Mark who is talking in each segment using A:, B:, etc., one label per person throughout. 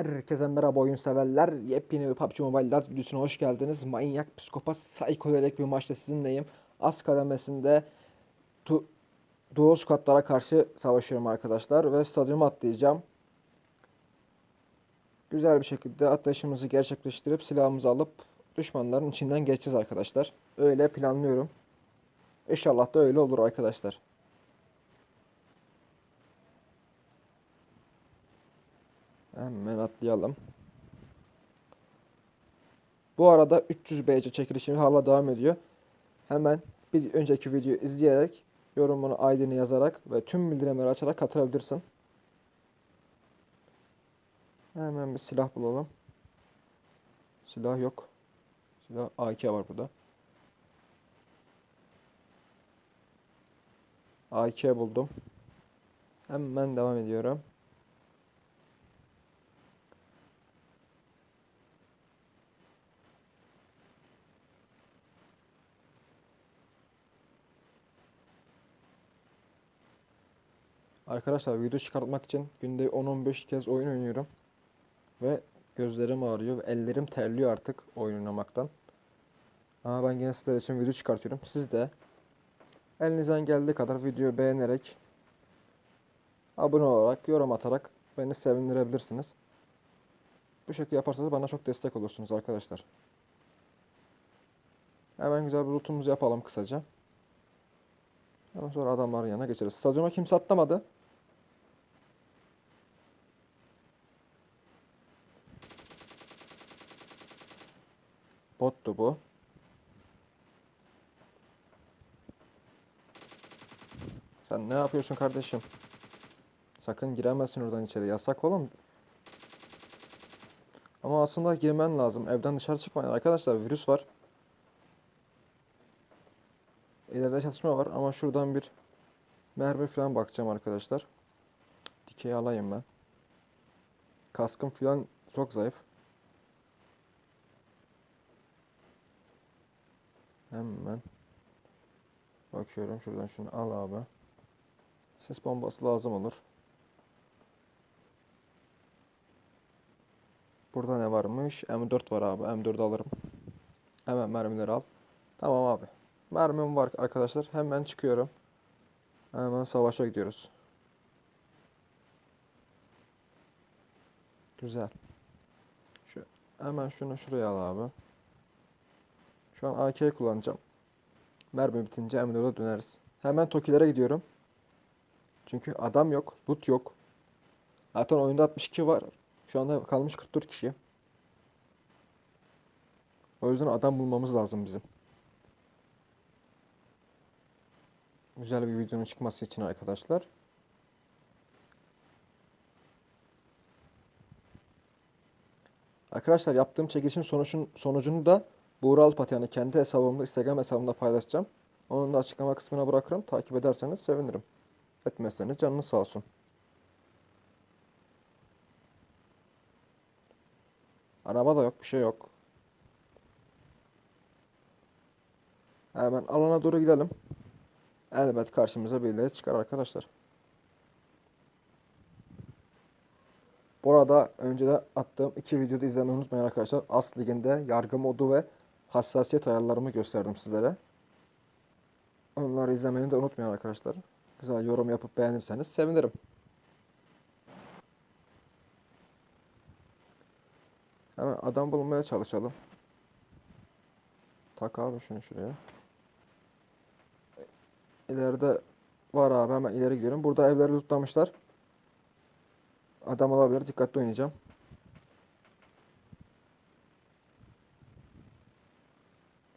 A: Herkese merhaba oyun severler. Yepyeni bir PUBG Mobile Dart videosuna hoş geldiniz. Manyak, psikopat, psikodelik bir maçta sizinleyim. Az kademesinde tu duo squadlara karşı savaşıyorum arkadaşlar ve stadyuma atlayacağım. Güzel bir şekilde atlayışımızı gerçekleştirip silahımızı alıp düşmanların içinden geçeceğiz arkadaşlar. Öyle planlıyorum. İnşallah da öyle olur arkadaşlar. Hemen atlayalım. Bu arada 300 BC çekilişimi hala devam ediyor. Hemen bir önceki videoyu izleyerek yorumunu ID'ni yazarak ve tüm bildirimleri açarak katılabilirsin. Hemen bir silah bulalım. Silah yok. Silah AK var burada. AK buldum. Hemen devam ediyorum. Arkadaşlar video çıkartmak için günde 10-15 kez oyun oynuyorum. Ve gözlerim ağrıyor ve ellerim terliyor artık oyun oynamaktan. Ama ben yine sizler için video çıkartıyorum. Siz de elinizden geldiği kadar videoyu beğenerek abone olarak, yorum atarak beni sevindirebilirsiniz. Bu şekilde yaparsanız bana çok destek olursunuz arkadaşlar. Hemen güzel bir lootumuzu yapalım kısaca. Hemen sonra adamların yanına geçeriz. Stadyuma kimse atlamadı. Bottu bu. Sen ne yapıyorsun kardeşim? Sakın giremezsin oradan içeri. Yasak oğlum. Ama aslında girmen lazım. Evden dışarı çıkmayın arkadaşlar. Virüs var. İleride çatışma var ama şuradan bir mermi falan bakacağım arkadaşlar. Dikey alayım ben. Kaskım falan çok zayıf. Hemen bakıyorum şuradan şunu al abi. Ses bombası lazım olur. Burada ne varmış? M4 var abi. M4 alırım. Hemen mermileri al. Tamam abi. Mermim var arkadaşlar. Hemen çıkıyorum. Hemen savaşa gidiyoruz. Güzel. Şu, hemen şunu şuraya al abi. Şu an AK kullanacağım. Mermi bitince M4'e döneriz. Hemen Tokilere gidiyorum. Çünkü adam yok. Loot yok. Zaten oyunda 62 var. Şu anda kalmış 44 kişi. O yüzden adam bulmamız lazım bizim. Güzel bir videonun çıkması için arkadaşlar. Arkadaşlar yaptığım çekilişin sonucun, sonucunu da Buğra Alpat yani kendi hesabımda Instagram hesabımda paylaşacağım. Onun da açıklama kısmına bırakırım. Takip ederseniz sevinirim. Etmezseniz canınız sağ olsun. Araba da yok, bir şey yok. Hemen alana doğru gidelim. Elbet karşımıza birileri çıkar arkadaşlar. Bu arada önceden attığım iki videoda izlemeyi unutmayın arkadaşlar. As liginde yargı modu ve hassasiyet ayarlarımı gösterdim sizlere. Onları izlemeyi de unutmayın arkadaşlar. Güzel yorum yapıp beğenirseniz sevinirim. Hemen adam bulmaya çalışalım. Tak abi şunu şuraya. İleride var abi hemen ileri gidiyorum. Burada evleri tutlamışlar. Adam olabilir. Dikkatli oynayacağım.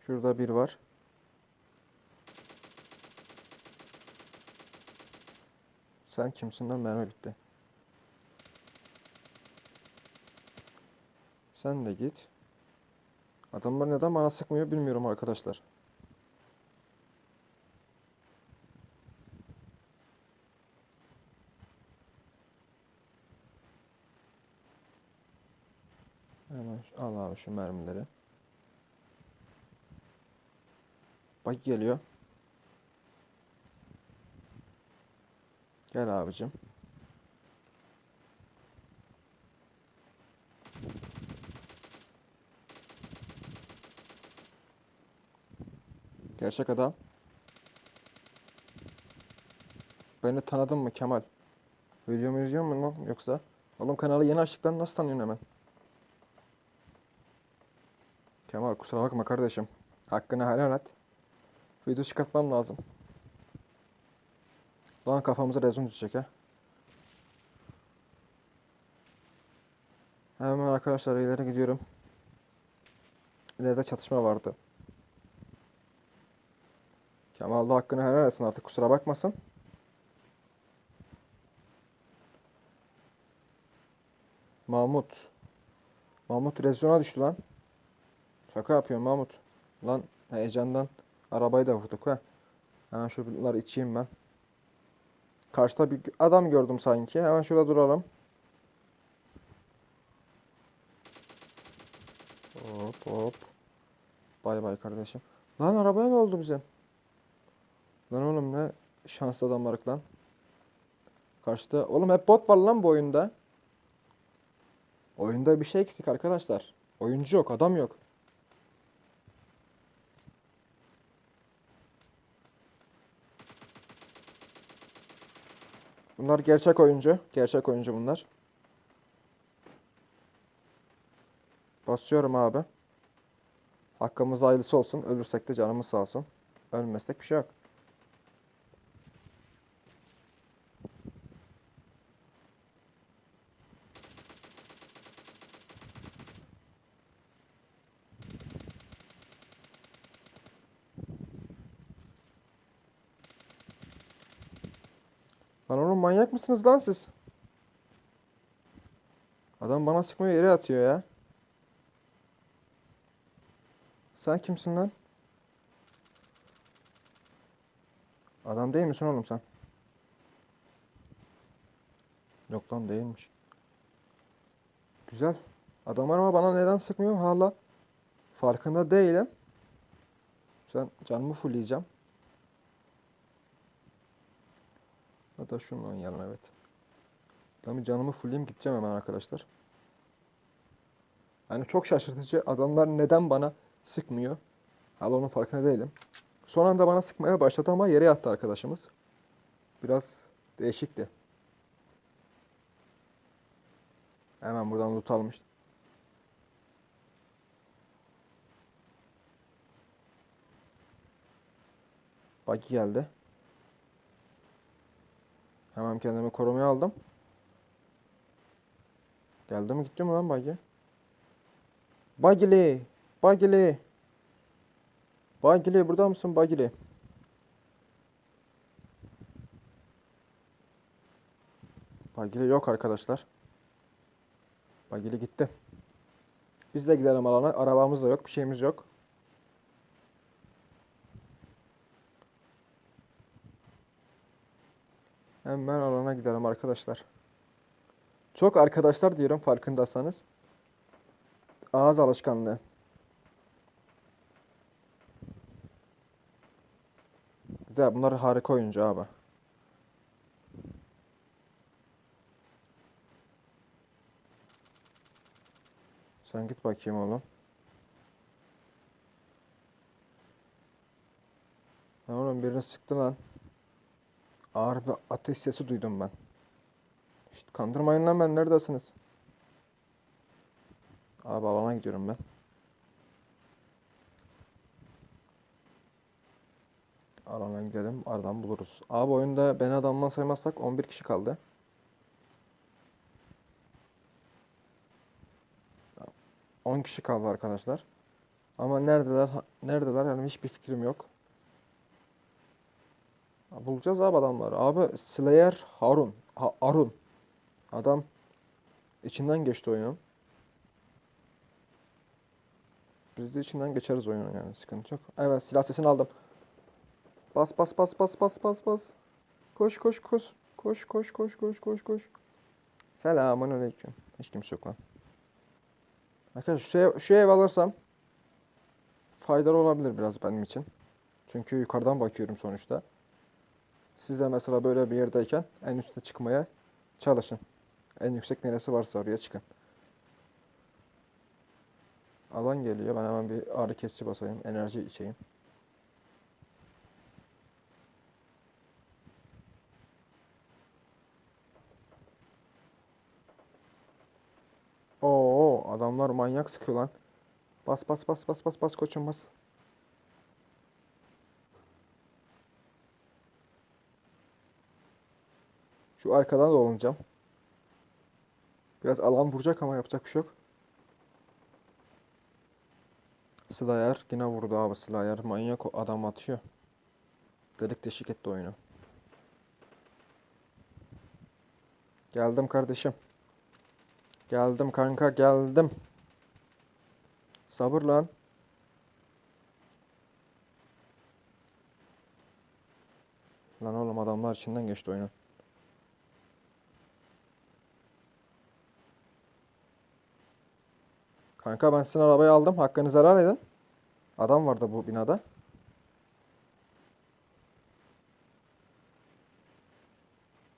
A: Şurada bir var. Sen kimsin lan? Mermi bitti. Sen de git. Adamlar neden bana sıkmıyor bilmiyorum arkadaşlar. Hemen al abi şu mermileri. Bak geliyor. Gel abicim. Gerçek adam. Beni tanıdın mı Kemal? Videomu izliyor mu yoksa? Oğlum kanalı yeni açtıktan nasıl tanıyorsun hemen? Kemal kusura bakma kardeşim. Hakkını helal et. Video çıkartmam lazım. Lan kafamıza rezon düşecek ha. Hemen arkadaşlar ileri gidiyorum. İleride çatışma vardı. Kemal da hakkını helal etsin artık kusura bakmasın. Mahmut. Mahmut rezyona düştü lan. Şaka yapıyorum Mahmut. Lan heyecandan arabayı da vurduk ha. Hemen şu bunları içeyim ben. Karşıda bir adam gördüm sanki. Hemen şurada duralım. Hop hop. Bay bay kardeşim. Lan arabaya ne oldu bize? Lan oğlum ne şanslı adamlarık lan. Karşıda. Oğlum hep bot var lan bu oyunda. Oyunda bir şey eksik arkadaşlar. Oyuncu yok, adam yok. Bunlar gerçek oyuncu. Gerçek oyuncu bunlar. Basıyorum abi. Hakkımız hayırlısı olsun. Ölürsek de canımız sağ olsun. Ölmezsek bir şey yok. Lan oğlum manyak mısınız lan siz? Adam bana sıkmıyor yere atıyor ya. Sen kimsin lan? Adam değil misin oğlum sen? Yok lan değilmiş. Güzel. Adamlar ama bana neden sıkmıyor hala farkında değilim. Sen canımı fullleyeceğim. Hatta şunu oynayalım evet. Tamam canımı fullleyeyim gideceğim hemen arkadaşlar. Yani çok şaşırtıcı. Adamlar neden bana sıkmıyor? Hala onun farkında değilim. Son anda bana sıkmaya başladı ama yere yattı arkadaşımız. Biraz değişikti. Hemen buradan loot almış. Buggy geldi. Hemen kendimi korumaya aldım. Geldi mi gitti mi lan Buggy? Bagili! Bagili! Bagili burada mısın Bagili? Bagili yok arkadaşlar. Bagili gitti. Biz de gidelim alana. Arabamız da yok. Bir şeyimiz yok. Hemen alana gidelim arkadaşlar. Çok arkadaşlar diyorum farkındaysanız. Ağız alışkanlığı. Güzel bunlar harika oyuncu abi. Sen git bakayım oğlum. Lan oğlum birini sıktı lan. Ağır bir ateş sesi duydum ben. İşte kandırmayın lan ben neredesiniz? Abi alana gidiyorum ben. Alana gidelim. Aradan buluruz. Abi oyunda beni adamdan saymazsak 11 kişi kaldı. On kişi kaldı arkadaşlar. Ama neredeler? Neredeler? Yani hiçbir fikrim yok. Bulacağız abi adamları. Abi Slayer Harun. Ha, Arun. Adam içinden geçti oyunun. Biz de içinden geçeriz oyunun yani sıkıntı yok. Evet silah sesini aldım. Bas bas bas bas bas bas bas. Koş koş koş. Koş koş koş koş koş koş. Selamun aleyküm. Hiç kimse yok lan. Arkadaşlar şu ev, şu ev alırsam faydalı olabilir biraz benim için. Çünkü yukarıdan bakıyorum sonuçta. Siz de mesela böyle bir yerdeyken en üste çıkmaya çalışın. En yüksek neresi varsa oraya çıkın. Alan geliyor. Ben hemen bir ağrı kesici basayım. Enerji içeyim. Oo adamlar manyak sıkıyor lan. Bas bas bas bas bas bas koçum bas. Şu arkadan dolanacağım. Biraz alan vuracak ama yapacak bir şey yok. Slayer yine vurdu abi Slayer. Manyak adam atıyor. Delik deşik etti oyunu. Geldim kardeşim. Geldim kanka geldim. Sabır lan. Lan oğlum adamlar içinden geçti oyunun. Kanka ben sizin arabayı aldım. Hakkınızı helal edin. Adam vardı bu binada.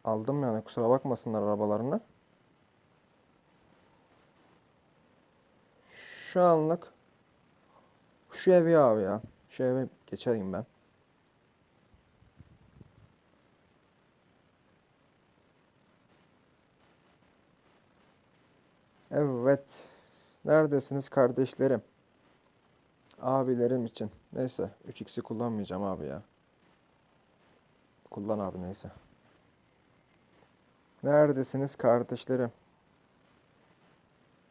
A: Aldım yani kusura bakmasınlar arabalarını. Şu anlık şu evi abi ya. Şu eve geçeyim ben. Evet. Neredesiniz kardeşlerim? Abilerim için. Neyse 3x'i kullanmayacağım abi ya. Kullan abi neyse. Neredesiniz kardeşlerim?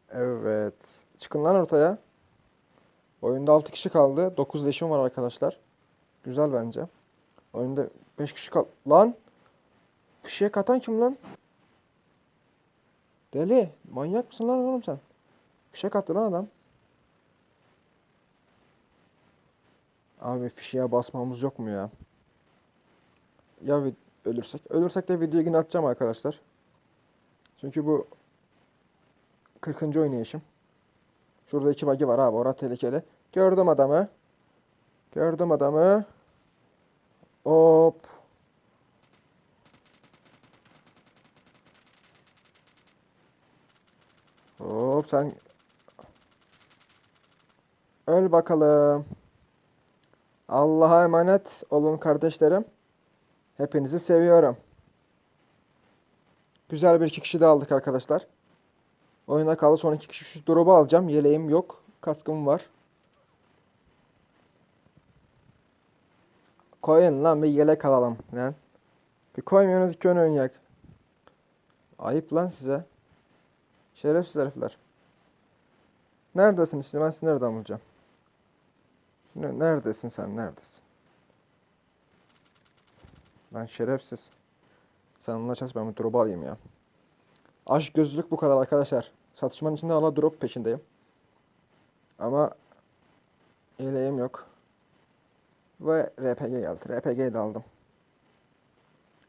A: Evet. Çıkın lan ortaya. Oyunda 6 kişi kaldı. 9 leşim var arkadaşlar. Güzel bence. Oyunda 5 kişi kal... Lan! Fişek atan kim lan? Deli. Manyak mısın lan oğlum sen? Fişek attı lan adam. Abi fişeğe basmamız yok mu ya? Ya ölürsek? Ölürsek de videoyu yine atacağım arkadaşlar. Çünkü bu 40. oynayışım. Şurada iki bagi var abi. Orası tehlikeli. Gördüm adamı. Gördüm adamı. Hop. Hop sen öl bakalım. Allah'a emanet olun kardeşlerim. Hepinizi seviyorum. Güzel bir iki kişi de aldık arkadaşlar. Oyuna kaldı son iki kişi şu drop'u alacağım. Yeleğim yok. Kaskım var. Koyun lan bir yelek alalım lan. Bir koymuyorsunuz iki ön oynayak. Ayıp lan size. Şerefsiz herifler. Neredesin işte ben sizi nereden bulacağım? Ne, neredesin sen neredesin? Lan şerefsiz. Sen onunla çalış ben bir drop alayım ya. Aşk gözlülük bu kadar arkadaşlar. Satışmanın içinde hala drop peşindeyim. Ama yeleğim yok. Ve RPG geldi. RPG'yi de aldım.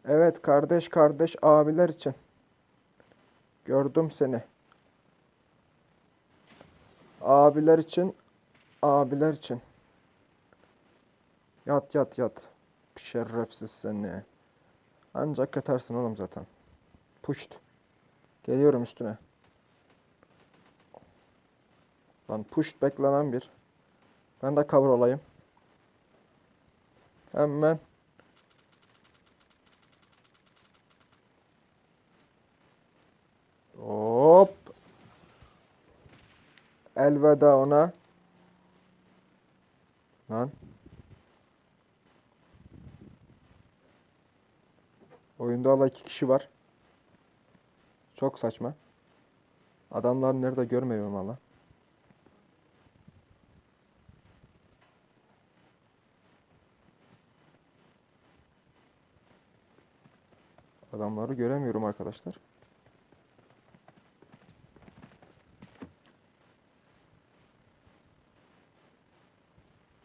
A: Evet kardeş kardeş abiler için. Gördüm seni. Abiler için, abiler için. Yat yat yat. Şerefsiz seni. Ancak yatarsın oğlum zaten. Puşt. Geliyorum üstüne. Lan puşt beklenen bir. Ben de cover olayım. Hemen. Hop. Elveda ona. Lan. Oyunda hala iki kişi var. Çok saçma. Adamlar nerede görmüyorum valla. Adamları göremiyorum arkadaşlar.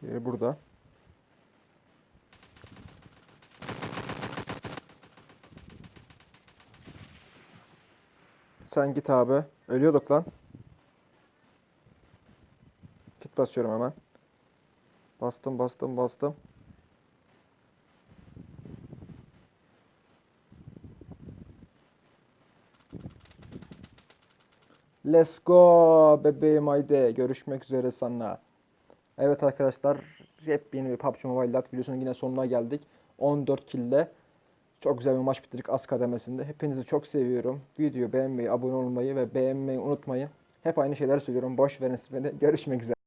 A: Biri burada. Sen git abi. Ölüyorduk lan. Kit basıyorum hemen. Bastım bastım bastım. Let's go bebeğim haydi. Görüşmek üzere sana. Evet arkadaşlar. Yepyeni bir PUBG Mobile Lite videosunun yine sonuna geldik. 14 kill'le. Çok güzel bir maç bitirdik az kademesinde. Hepinizi çok seviyorum. Videoyu beğenmeyi, abone olmayı ve beğenmeyi unutmayın. Hep aynı şeyler söylüyorum. Boş verin beni. Görüşmek üzere.